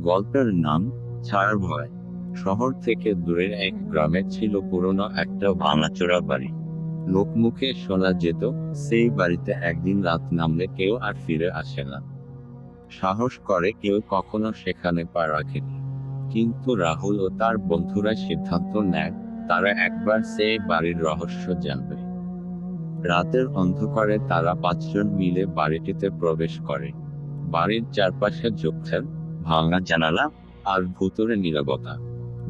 গল্পের নাম ছায়ার ভয়। শহর থেকে দূরের এক গ্রামে ছিল পুরনো একটা ভাঙাচোরা বাড়ি। লোকমুখে শোনা যেত সেই বাড়িতে একদিন রাত নামলে কেউ আর ফিরে আসে না। সাহস করে কেউ কখনো সেখানে পা রাখেনি। কিন্তু রাহুল ও তার বন্ধুরা সিদ্ধান্ত নেয় তারা একবার সেই বাড়ির রহস্য জানবে। রাতের অন্ধকারে তারা পাঁচজন মিলে বাড়িটিতে প্রবেশ করে। বাড়ির চারপাশে ঝোপঝাড় ভাঙা জানালা আর ভুতুরে নীরবতা।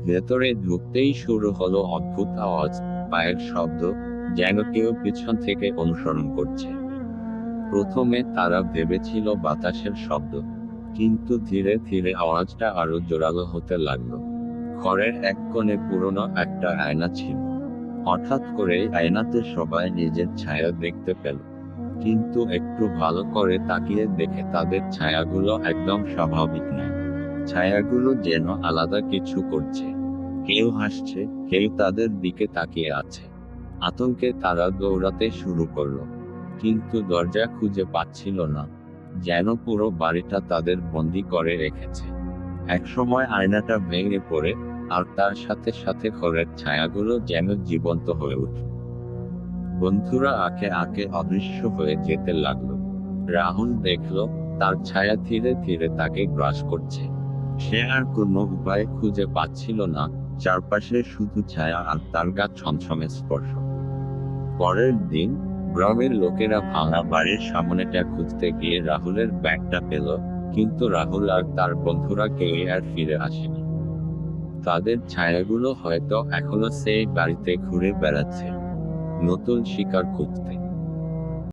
ভেতরে ঢুকতেই শুরু হলো অদ্ভুত আওয়াজ, পায়ের শব্দ, যেন কেউ পিছন থেকে অনুসরণ করছে। প্রথমে তারা ভেবেছিল বাতাসের শব্দ, কিন্তু ধীরে ধীরে আওয়াজটা আরও জোরালো হতে লাগল। ঘরের এক কোণে পুরনো একটা আয়না ছিল। হঠাৎ করে আয়নাতে সবাই নিজের ছায়া দেখতে পেল। কিন্তু একটু ভালো করে তাকিয়ে দেখে তাদের ছায়াগুলো একদম স্বাভাবিক নয়। ছায়াগুলো যেন আলাদা কিছু করছে। কেউ হাসছে, কেউ তাদের দিকে তাকিয়ে আছে। আতঙ্কে তারা দৌড়াতে শুরু করল। কিন্তু দরজা খুঁজে পাচ্ছিল না, যেন পুরো বাড়িটা তাদের বন্দি করে রেখেছে। একসময় আয়নাটা ভেঙে পড়ে, আর তার সাথে সাথে ঘরের ছায়াগুলো যেন জীবন্ত হয়ে উঠল। বন্ধুরা আঁকে আঁকে অদৃশ্য হয়ে যেতে লাগল। রাহুল দেখল, তার ছায়া ধীরে ধীরে তাকে গ্রাস করছে। সে আর কোনো উপায় খুঁজে পাচ্ছিল না, চারপাশে শুধু ছায়া আর তার গা ছমছমে স্পর্শ। পরের দিন, গ্রামের লোকেরা ভাঙা বাড়ির সামনেটা খুঁজতে গিয়ে রাহুলের ব্যাগটা পেল, কিন্তু রাহুল আর তার বন্ধুরা কেউই আর ফিরে আসেনি। তাদের ছায়াগুলো হয়তো এখনও সেই বাড়িতে ঘুরে বেড়াচ্ছে। নতুন শিকার খুঁজতে।